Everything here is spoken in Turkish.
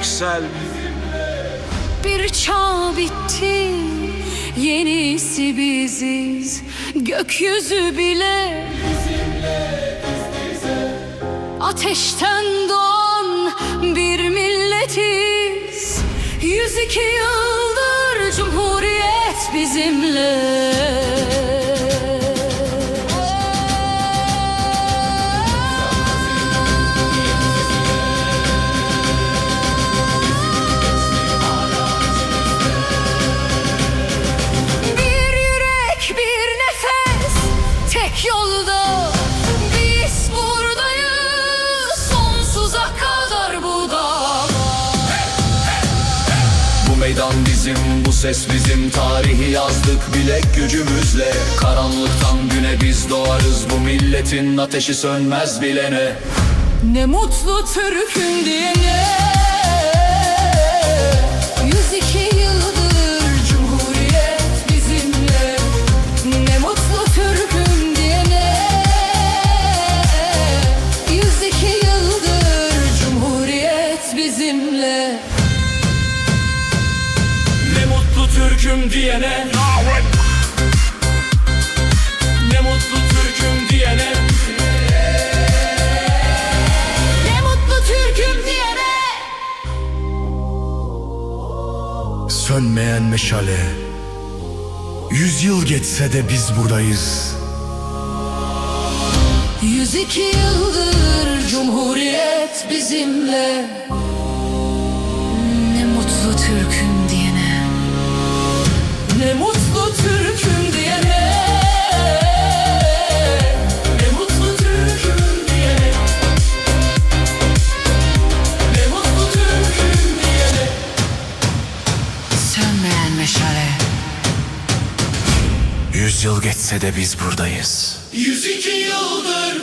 yüksel. Bir çağ bitti Yenisi biziz. Gökyüzü bile Ateşten doğan bir milletiz. 102 yıldır Cumhuriyet bizimle yolda Biz buradayız. Sonsuza kadar bu dağda Bu meydan bizim, bu ses bizim. Tarihi yazdık bilek gücümüzle. Karanlıktan güne biz doğarız. Bu milletin ateşi sönmez bilene. Ne mutlu Türk'üm diyene Türk'üm diyene. Ne mutlu Türk'üm diyene. Ne mutlu Türk'üm diyene. Sönmeyen meşale. Yüzyıl geçse de biz buradayız. 102 yıldır Cumhuriyet bizimle. Ne mutlu Türk'üm Yüzyıl geçse de biz buradayız. 102 yıldır